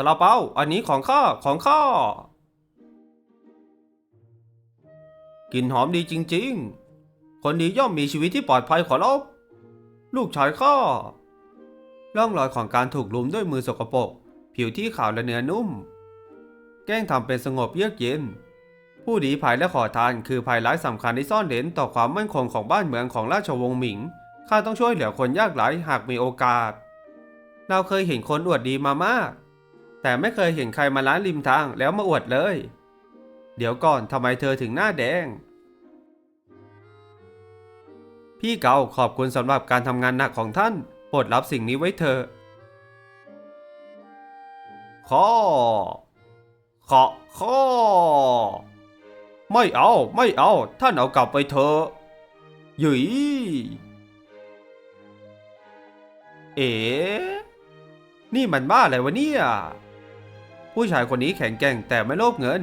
ซาลาเปาอันนี้ของข้าของข้ากลิ่นหอมดีจริง ๆ คนดีย่อมมีชีวิตที่ปลอดภัยขอรับลูกชายข้าร่องรอยของการถูกลุมด้วยมือสกปรกผิวที่ขาวและเนื้อนุ่ม แกล้งทำเป็นสงบเยือกเย็น ผู้ดีภายและขอทานคือภัยร้ายสำคัญที่ซ่อนเร้นต่อความมั่นคงของบ้านเมืองของราชวงศ์หมิงข้าต้องช่วยเหลือคนยากไร้หากมีโอกาส เราเคยเห็นคนอวดดีมามาก แต่ไม่เคยเห็นใครมาล้านริมทางแล้วมาอวดเลย เดี๋ยวก่อนทำไมเธอถึงหน้าแดง พี่เกาขอบคุณสำหรับการทำงานหนักของท่านโปรดรับสิ่งนี้ไว้เถอะข้อขอข้อไม่เอาไม่เอาท่านเอากลับไปเถอะหยุยเอ๋นี่มันบ้าอะไรวะเนี่ย ผู้ชายคนนี้แข็งแกร่งแต่ไม่โลภเงิน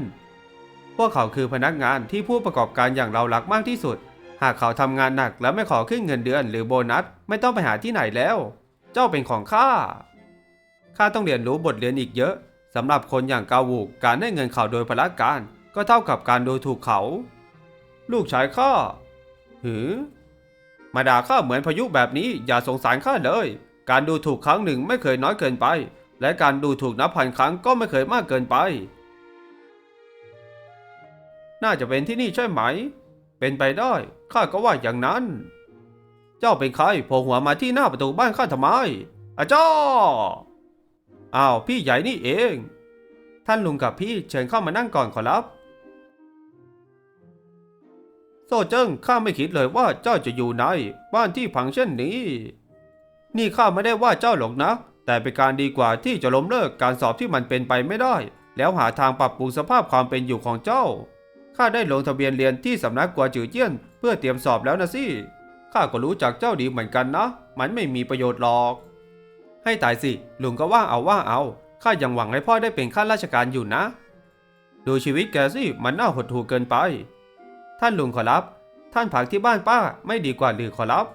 พวกเขาคือพนักงานที่ผู้ประกอบการอย่างเรารักมากที่สุด หากเขาทำงานหนักแล้วไม่ขอขึ้นเงินเดือนหรือโบนัสไม่ต้องไปหาที่ไหนแล้ว เจ้าเป็นของข้าข้าต้องเรียนรู้บทเรียนอีกเยอะสำหรับคนอย่างกาวูกการได้เงินเขาโดยพละการก็เท่ากับการดูถูกเขา ลูกชายข้าหือ มาด่าข้าเหมือนพายุแบบนี้อย่าสงสารข้าเลย การดูถูกครั้งหนึ่งไม่เคยน้อยเกินไป และการดูถูกนับพันครั้งก็ไม่เคยมากเกินไป น่าจะเป็นที่นี่ใช่ไหม เป็นไปได้ ข้าก็ว่าอย่างนั้น เจ้าเป็นใครโผล่หัวมาที่หน้าประตูบ้านข้าทำไมอาจ้าอ้าวพี่ใหญ่นี่เอง ท่านลุงกับพี่เชิญเข้ามานั่งก่อนขอรับ โซเจิ้งข้าไม่คิดเลยว่าเจ้าจะอยู่ในบ้านที่พังเช่นนี้ นี่ข้าไม่ได้ว่าเจ้าหรอกนะ แต่เป็นการดีกว่าที่จะล้มเลิกการสอบที่มันเป็นไปไม่ได้ แล้วหาทางปรับปรุงสภาพความเป็นอยู่ของเจ้า ข้าได้ลงทะเบียนเรียนที่สำนักกัวจือเจี้ยน เพื่อเตรียมสอบแล้วนะสิข้าก็รู้จักเจ้าดีเหมือนกันนะ มันไม่มีประโยชน์หรอก ให้ตายสิ ลุงก็ว่าเอาว่าเอา ข้ายังหวังให้พ่อได้เป็นข้าราชการอยู่นะ ดูชีวิตแกสิ มันน่าหดหู่เกินไป ท่านลุงขอรับ ท่านผักที่บ้านป้าไม่ดีกว่าหรือขอรับ